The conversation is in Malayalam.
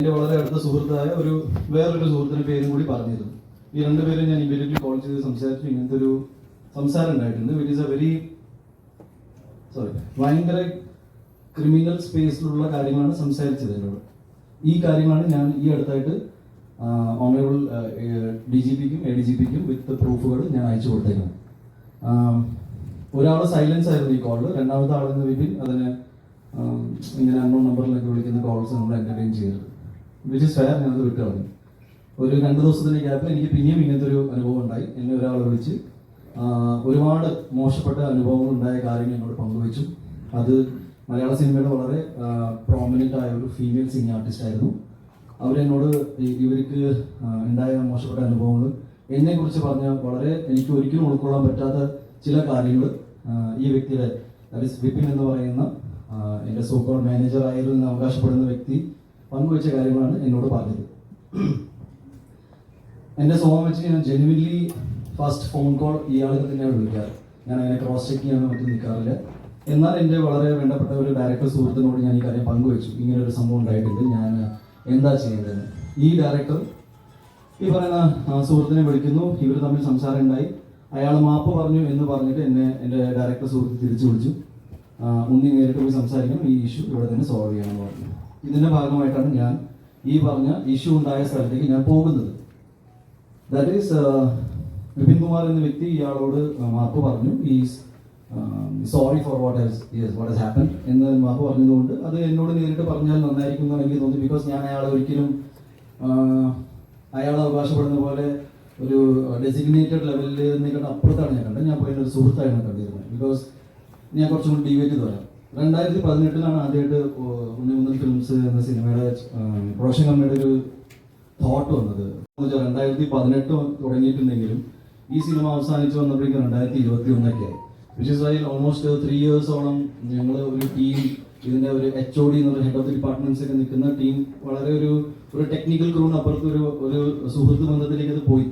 എന്റെ വളരെ അടുത്ത സുഹൃത്തായ ഒരു വേറൊരു സുഹൃത്തിന്റെ പേരും കൂടി പറഞ്ഞിരുന്നു. ഈ രണ്ടുപേരും ഞാൻ ഇമ്മീഡിയറ്റ്ലി കോൾ ചെയ്ത് സംസാരിച്ചു. ഇങ്ങനത്തെ ഒരു സംസാരം ഉണ്ടായിട്ടുണ്ട്. With is a very sorry ഭയങ്കര ക്രിമിനൽ സ്പേസിലുള്ള കാര്യങ്ങളാണ് സംസാരിച്ചത് എന്നോട്. ഈ കാര്യമാണ് ഞാൻ ഈ അടുത്തായിട്ട് ഓണറബിൾ ഡി ജി പിക്കും എ ഡി ജി പിക്കും വിത്ത് പ്രൂഫുകൾ ഞാൻ അയച്ചു കൊടുത്തേക്കുന്നത്. ഒരാൾ സൈലൻസ് ആയിരുന്നു ഈ കോളിൽ രണ്ടാമത്തെ ആളെന്ന് വിപിൻ അതിന് ഇങ്ങനെ അൺനോൺ നമ്പറിലൊക്കെ വിളിക്കുന്ന കോൾസ് നമ്മൾ എന്റർടൈൻ ചെയ്യരുത്. വിച്ച് ഇസ് ഫെയർ ഞാനത് വിട്ട് കളഞ്ഞു ഒരു രണ്ട് ദിവസത്തിന്റെ ഗ്യാപ്പിൽ എനിക്ക് പിന്നെയും ഇങ്ങനത്തെ ഒരു അനുഭവം ഉണ്ടായി. എന്നെ ഒരാൾ വിളിച്ച് ഒരുപാട് മോശപ്പെട്ട അനുഭവങ്ങൾ ഉണ്ടായ കാര്യങ്ങൾ എന്നോട് പങ്കുവച്ചു. അത് മലയാള സിനിമയുടെ വളരെ പ്രോമിനന്റ് ആയ ഒരു ഫീമെയിൽ സിംഗ് ആർട്ടിസ്റ്റ് ആയിരുന്നു. അവരെന്നോട് ഇവർക്ക് ഉണ്ടായ മോശപ്പെട്ട അനുഭവങ്ങൾ എന്നെക്കുറിച്ച് പറഞ്ഞ വളരെ എനിക്ക് ഒരിക്കലും ഉൾക്കൊള്ളാൻ പറ്റാത്ത ചില കാര്യങ്ങൾ ഈ വ്യക്തിയുടെ ദാറ്റ് വിപിൻ എന്ന് പറയുന്ന എന്റെ സൂപ്പർ മാനേജർ ആയിരുന്നു അവകാശപ്പെടുന്ന വ്യക്തി പങ്കുവച്ച കാര്യമാണ് എന്നോട് പറഞ്ഞത്. എന്റെ സ്വഭാവം വെച്ച് ഞാൻ ജെനുവിൻലി ഫസ്റ്റ് ഫോൺ കോൾ ഇയാൾക്ക് തന്നെയാണ് വിളിക്കാറ്. ഞാൻ അങ്ങനെ ക്രോസ് ചെക്ക് ചെയ്യാനോ മറ്റും നിൽക്കാറില്ല. എന്നാൽ എന്റെ വളരെ വേണ്ടപ്പെട്ട ഒരു ഡയറക്ടർ സുഹൃത്തിനോട് ഞാൻ ഈ കാര്യം പങ്കുവച്ചു. ഇങ്ങനെ ഒരു സംഭവം ഉണ്ടായിട്ടുണ്ട്. ഞാൻ എന്താ ചെയ്യേണ്ടതെന്ന്. ഈ ഡയറക്ടർ ഈ പറയുന്ന സുഹൃത്തിനെ വിളിക്കുന്നു. ഇവർ തമ്മിൽ സംസാരം ഉണ്ടായി. അയാൾ മാപ്പ് പറഞ്ഞു എന്ന് പറഞ്ഞിട്ട് എന്നെ എന്റെ ഡയറക്ടർ സുഹൃത്ത് തിരിച്ചു വിളിച്ചു. ഒന്നി നേരിട്ട് പോയി സംസാരിക്കണം. ഈ ഇഷ്യൂ ഇവിടെ തന്നെ സോൾവ് ചെയ്യണം എന്ന് പറഞ്ഞു. ഇതിന്റെ ഭാഗമായിട്ടാണ് ഞാൻ ഈ പറഞ്ഞ ഇഷ്യൂ ഉണ്ടായ സ്ഥലത്തേക്ക് ഞാൻ പോകുന്നത്. ദാറ്റ് ഈസ് വിപിൻ കുമാർ എന്ന വ്യക്തി ഇയാളോട് മാപ്പ് പറഞ്ഞു. Is sorry for what has what happen എന്ന് മാപ്പ് പറഞ്ഞതുകൊണ്ട് അത് എന്നോട് നേരിട്ട് പറഞ്ഞാൽ നന്നായിരിക്കും എന്നാണ് എനിക്ക് തോന്നി. ബിക്കോസ് ഞാൻ അയാളെ ഒരിക്കലും അയാൾ അവകാശപ്പെടുന്ന പോലെ ഒരു ഡെസിഗ്നേറ്റഡ് ലെവലിൽ നിന്നേക്കാൾ അപ്പുറത്താണ് ഞാൻ കണ്ടത്. ഞാൻ പോയി ഒരു സുഹൃത്തായാണ് കണ്ടിരുന്നത്. ബിക്കോസ് ഞാൻ കുറച്ചും കൂടി ചെയ്ത് പറയാം രണ്ടായിരത്തി പതിനെട്ടിലാണ് ആദ്യമായിട്ട് ഉണ്ണിമുന്തൽ ഫിലിംസ് എന്ന സിനിമയുടെ പ്രൊഡക്ഷൻ കമ്പനിയുടെ ഒരു തോട്ട് വന്നത്. രണ്ടായിരത്തി പതിനെട്ട് തുടങ്ങിയിട്ടുണ്ടെങ്കിലും ഈ സിനിമ അവസാനിച്ച് വന്നപ്പോഴേക്കും രണ്ടായിരത്തി ഇരുപത്തി ഒന്നൊക്കെ ആയി which is I almost three ഇയേഴ്സോളം ഞങ്ങൾ ഒരു ടീം ഇതിന്റെ ഒരു എച്ച് ഒ ഡി എന്നുള്ള ഹെഡ് ഓഫ് ദി ഡിപ്പാർട്ട്മെന്റ്സ് ഒക്കെ നിൽക്കുന്ന ടീം വളരെ ഒരു ഒരു ടെക്നിക്കൽ ക്രൂവിന് അപ്പുറത്ത് ഒരു ഒരു സുഹൃത്ത് ബന്ധത്തിലേക്ക് അത് പോയി.